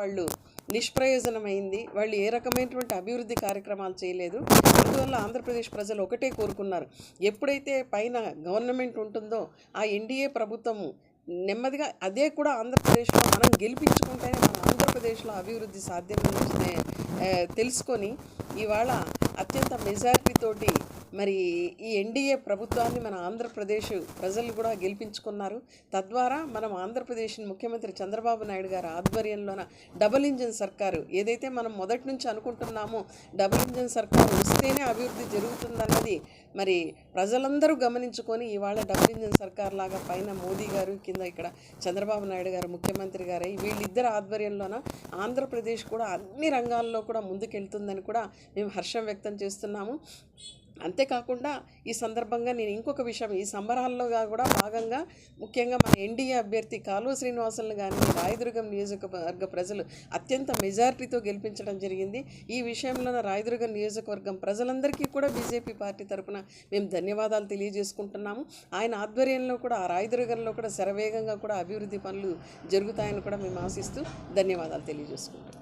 వాళ్ళు నిష్ప్రయోజనమైంది. వాళ్ళు ఏ రకమైనటువంటి అభివృద్ధి కార్యక్రమాలు చేయలేదు. అందువల్ల ఆంధ్రప్రదేశ్ ప్రజలు ఒకటే కోరుకున్నారు. ఎప్పుడైతే పైన గవర్నమెంట్ ఉంటుందో ఆ ఎన్డీఏ ప్రభుత్వము నెమ్మదిగా అదే కూడా ఆంధ్రప్రదేశ్లో మనం గెలిపించుకుంటేనే మన ఆంధ్రప్రదేశ్లో అభివృద్ధి సాధ్యమని తెలుసుకొని ఇవాళ అత్యంత మెజారిటీతోటి మరి ఈ ఎన్డీఏ ప్రభుత్వాన్ని మన ఆంధ్రప్రదేశ్ ప్రజలు కూడా గెలిపించుకున్నారు. తద్వారా మనం ఆంధ్రప్రదేశ్ ముఖ్యమంత్రి చంద్రబాబు నాయుడు గారి ఆధ్వర్యంలోన డబుల్ ఇంజిన్ సర్కారు ఏదైతే మనం మొదటి నుంచి అనుకుంటున్నామో డబుల్ ఇంజిన్ సర్కారు వస్తేనే అభివృద్ధి జరుగుతుందన్నది మరి ప్రజలందరూ గమనించుకొని ఇవాళ డబుల్ ఇంజిన్ సర్కార్ లాగా పైన మోదీ గారు కింద ఇక్కడ చంద్రబాబు నాయుడు గారు ముఖ్యమంత్రి గారు వీళ్ళిద్దరు ఆధ్వర్యంలోన ఆంధ్రప్రదేశ్ కూడా అన్ని రంగాల్లో కూడా ముందుకెళ్తుందని కూడా మేము హర్షం వ్యక్తం చేస్తున్నాము. అంతేకాకుండా ఈ సందర్భంగా నేను ఇంకొక విషయం ఈ సంబరాల్లో కూడా భాగంగా ముఖ్యంగా మన ఎన్డీఏ అభ్యర్థి కాలువ శ్రీనివాసులను కానీ రాయదుర్గం నియోజకవర్గ ప్రజలు అత్యంత మెజారిటీతో గెలిపించడం జరిగింది. ఈ విషయంలో రాయదుర్గం నియోజకవర్గం ప్రజలందరికీ కూడా బీజేపీ పార్టీ తరఫున మేము ధన్యవాదాలు తెలియజేసుకుంటున్నాము. ఆయన ఆధ్వర్యంలో కూడా ఆ రాయదుర్గంలో కూడా శరవేగంగా కూడా అభివృద్ధి పనులు జరుగుతాయని కూడా మేము ఆశిస్తూ ధన్యవాదాలు తెలియజేసుకుంటున్నాం